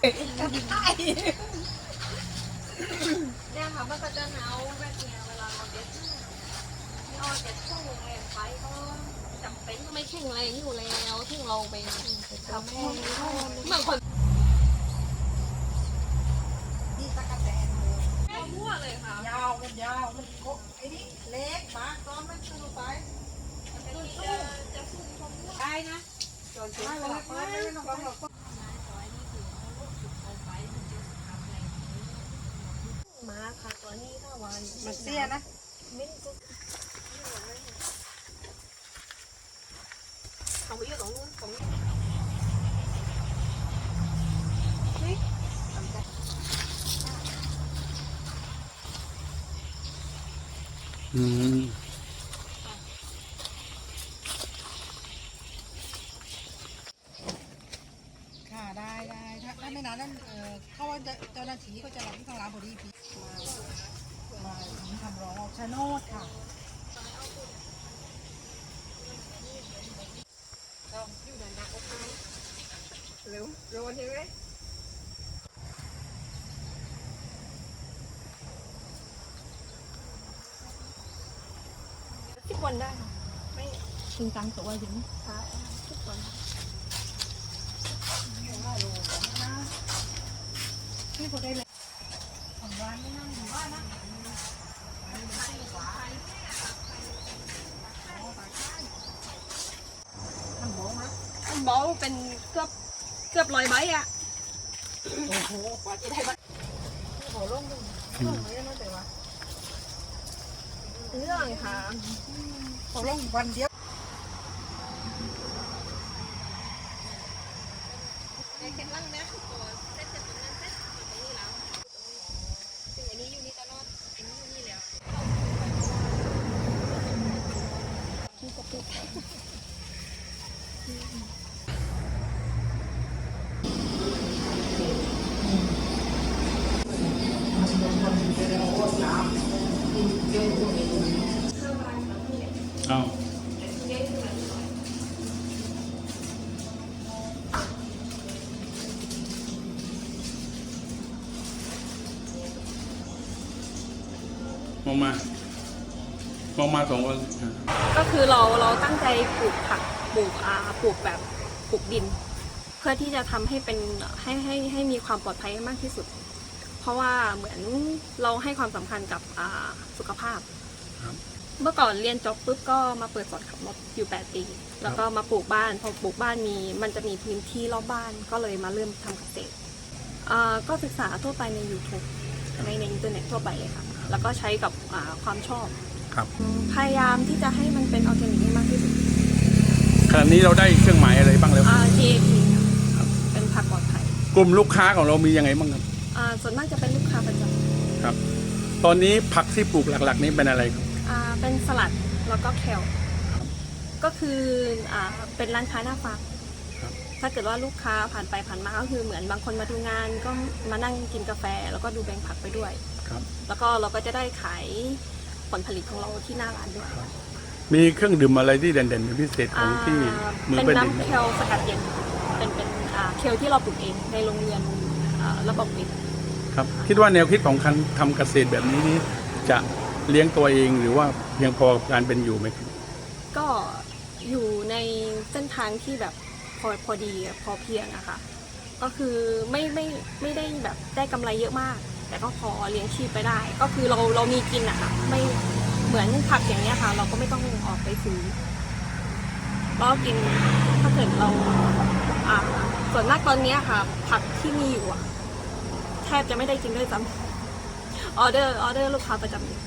เนี่ยค่ะมันก็จะหนาวแบบเนี้ยเวลาเราเด็ดนี่ออเด็ดช่วงโรงแรมไปก็จำเป็นก็ไม่แข็งแรงอยู่แล้วที่เราไปทำให้บางคนนี่ตะกะแตนเลยมั่วเลยค่ะยาวมันยาวมันโคไอ้นี่เล็กมาตอนมันคือไปจะจะสู้เขามั่วได้นะจนถึงเวลาไปไม่ต้องบอก มาค่ะตัวนี้ถ้าวัน มันเสียนะมิ้นซุกเขาไปอยู่ตรงนู้นตรงนี้อืมค่ะได้ได้ถ้าถ้าไม่นานนั้นเออเขาว่าจะเจ้าหน้าที่เขาจะรับที่ทางร้านพอดีพี่มามาทำร้องออก ชะโนดค่ะอยู่ในนักอกไม้เร็วโยนใช่ไหมสิบวันได้ค่ะไม่จริงจังตัวถึงค่ะสิบวันพี่พอได้เลยของร้านไม่นั่งอยู่บ้านนะ องนะทำบ้องเป็นเกือบเกือบลอยใบอะ โอ้โหกว่าจะได้บ้านโอ้โหลงลงไม่ได้นะแต่ว่าเรื่องค่ะขอลงวันเดียว ในเข็มล่างนะตัวเส้นจะตรงนั้นเส้นตรงนี้แล้วซึ่งอันนี้อยู่นี่ตลอดอันนี้อยู่นี่แล้ว เอามองมามองมาสองคนก็คือเราเราตั้งใจปลูกผักปลูกอาปลูกแบบปลูกดิน เพื่อที่จะทำให้เป็นให้ให้ให้มีความปลอดภัยมากที่สุด เพราะว่าเหมือนเราให้ความสำคัญกับสุขภาพครับ เมื่อก่อนเรียนจบปุ๊บก็มาเปิดสอนขับรถอยู่ 8 ปี แล้วก็มาปลูกบ้าน พอปลูกบ้านมี มันจะมีพื้นที่รอบบ้านก็เลยมาเริ่มทำเกษตรอ่าก็ศึกษาทั่วไปใน YouTube ในในอินเทอร์เน็ตทั่วไปเลยค่ะ แล้วก็ใช้กับอ่าความชอบ ครับพยายามที่จะให้มันเป็นออร์แกนิกให้มากที่สุดขณะนี้เราได้เครื่องหมายอะไรบ้างแล้ว อ่า GAP ค่ะเป็นผักปลอดภัยกลุ่มลูกค้าของเรามียังไงบ้างครับ อ่าส่วนมากจะเป็นลูกค้าประจครับ ตอนนี้ผักที่ปลูกหลักๆ นี้เป็นอะไรครับำอ่า เป็นสลัดแล้วก็แคลก็คืออ่าเป็นร้านค้าหน้าฟาร์มครับถ้าเกิดว่าลูกค้าผ่านไปผ่านมาก็คือเหมือนบางคนมาดูงานก็มานั่งกินกาแฟ แล้วก็ดูแบงค์ผักไปด้วยครับแล้วก็เราก็จะได้ขายผลผลิตของเราที่หน้าร้านด้วย มีเครื่องดื่มอะไรที่เด่นๆเป็นพิเศษของที่อ่ามือเป็นเป็นน้ำเคลสกัดเย็นเป็นเป็นอ่าเคลที่เราปลูกเองในโรงเรียนอ่าระบบปิดครับคิดว่าแนวคิดของการทำเกษตรแบบนี้นี่จะ เลี้ยงตัวเองหรือว่าเพียงพอกับการเป็นอยู่ไหมก็อยู่ในเส้นทางที่แบบพอพอดีพอเพียงอะค่ะ ก็คือไม่ไม่ไม่ได้แบบได้กำไรเยอะมาก แต่ก็พอเลี้ยงชีพไปได้ ก็คือเราเรามีกินอะค่ะไม่เหมือนผักอย่างเงี้ยค่ะ เราก็ไม่ต้องออกไปซื้อเราก็กินถ้าเกิดเราอ่าส่วนมากตอนเนี้ยค่ะ ผักที่มีอยู่อะแทบจะไม่ได้กินด้วยซ้ำออเดอร์ออเดอร์ลูกค้าประจำอยู่